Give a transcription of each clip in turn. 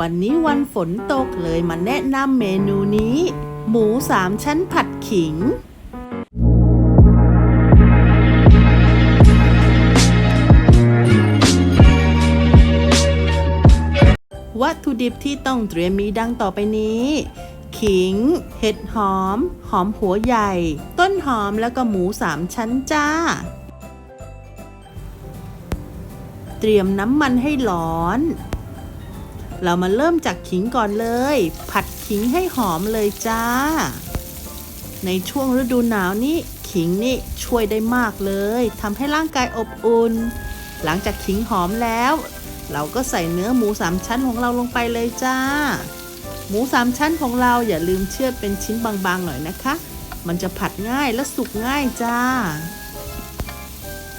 วันนี้วันฝนตกเลยมาแนะนำเมนูนี้ หมูสามชั้นผัดขิงวัตถุดิบที่ต้องเตรียมมีดังต่อไปนี้ ขิง เห็ดหอม หอมหัวใหญ่ ต้นหอมแล้วก็หมูสามชั้นจ้า เตรียมน้ำมันให้ร้อน เรามาเริ่มจากขิงก่อนเลย ผัดขิงให้หอมเลยจ้า ในช่วงฤดูหนาวนี้ขิงนี่ช่วยได้มากเลยทำให้ร่างกายอบอุ่น หลังจากขิงหอมแล้ว เราก็ใส่เนื้อหมูสามชั้นของเราลงไปเลยจ้า หมูสามชั้นของเราอย่าลืมเชือดเป็นชิ้นบางๆหน่อยนะคะ มันจะผัดง่ายและสุกง่ายจ้า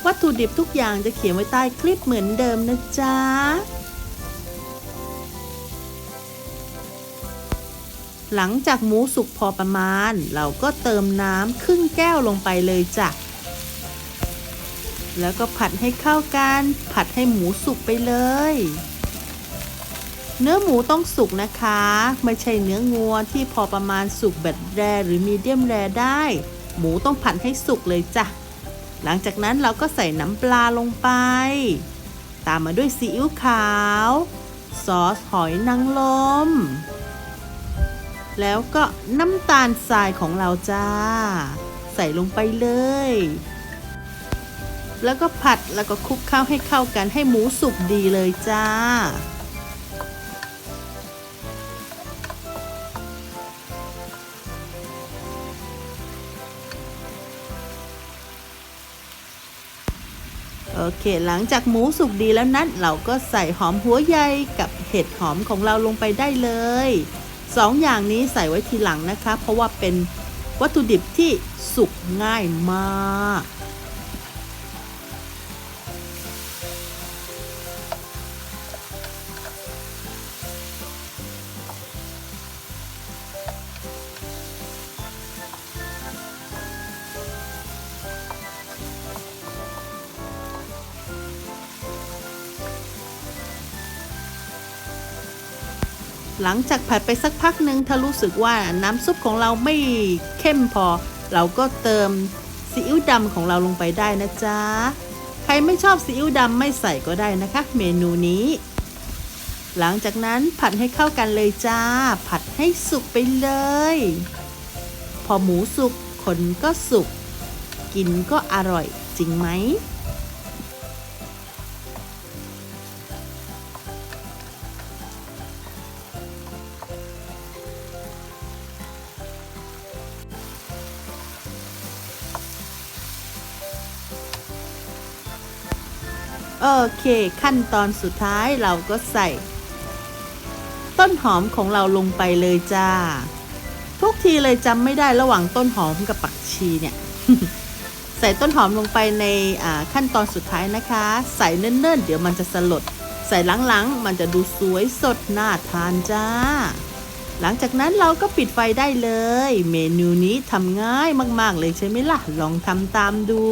วัตถุดิบทุกอย่างจะเขียนไว้ใต้คลิปเหมือนเดิมนะจ๊ะ หลังจากหมูสุกพอประมาณ เราก็เติมน้ำครึ่งแก้วลงไปเลยจ้ะ แล้วก็ผัดให้เข้ากัน ผัดให้หมูสุกไปเลย เนื้อหมูต้องสุกนะคะ ไม่ใช่เนื้องัวที่พอประมาณสุกแบบแรหรือมีเดียมแรได้ หมูต้องผัดให้สุกเลยจ้ะ หลังจากนั้นเราก็ใส่น้ำปลาลงไป ตามมาด้วยซีอิ๊วขาว ซอสหอยนางรม แล้วก็น้ำตาลทรายของเราจ้า ใส่ลงไปเลย แล้วก็ผัดแล้วก็คลุกเข้าให้เข้ากันให้หมูสุกดีเลยจ้า โอเคหลังจากหมูสุกดีแล้วนั้น เราก็ใส่หอมหัวใหญ่กับเห็ดหอมของเราลงไปได้เลย สองอย่างนี้ใส่ไว้ทีหลังนะคะ เพราะว่าเป็นวัตถุดิบที่สุกง่ายมาก หลังจากผัดไปสักพักหนึ่งถ้ารู้สึกว่าน้ำซุปของเราไม่เข้มพอ เราก็เติมซีอิ๊วดำของเราลงไปได้นะจ๊ะ ใครไม่ชอบซีอิ๊วดำไม่ใส่ก็ได้นะคะ เมนูนี้ หลังจากนั้นผัดให้เข้ากันเลยจ้า ผัดให้สุกไปเลย พอหมูสุกคนก็สุก กินก็อร่อยจริงไหม โอเค ขั้นตอนสุดท้ายเราก็ใส่ ต้นหอมของเราลงไปเลยจ้า ทุกทีเลยจำไม่ได้ระหว่างต้นหอมกับปักชีเนี่ย ใส่ต้นหอมลงไปในขั้นตอนสุดท้ายนะคะ ใส่เนิ่นๆ เดี๋ยวมันจะสลด ใส่หลังๆ มันจะดูสวยสดน่าทานจ้า หลังจากนั้นเราก็ปิดไฟได้เลย เมนูนี้ทำง่ายมากๆเลยใช่ไหมล่ะ ลองทำตามดู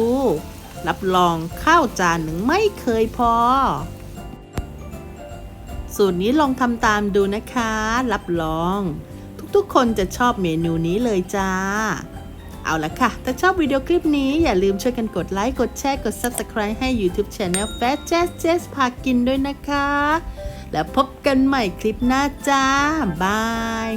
รับรองข้าวจานหนึ่งไม่เคยพอ สูตรนี้ลองทำตามดูนะคะ รับรอง ทุกๆ คนจะชอบเมนูนี้เลยจ้า เอาละค่ะ ถ้าชอบวิดีโอคลิปนี้อย่าลืมช่วยกันกดไลค์ กดแชร์ กด Subscribe ให้ YouTube Channel Fat Jazz Jazz พากินด้วยนะคะ แล้วพบกันใหม่คลิปหน้าจ้า บาย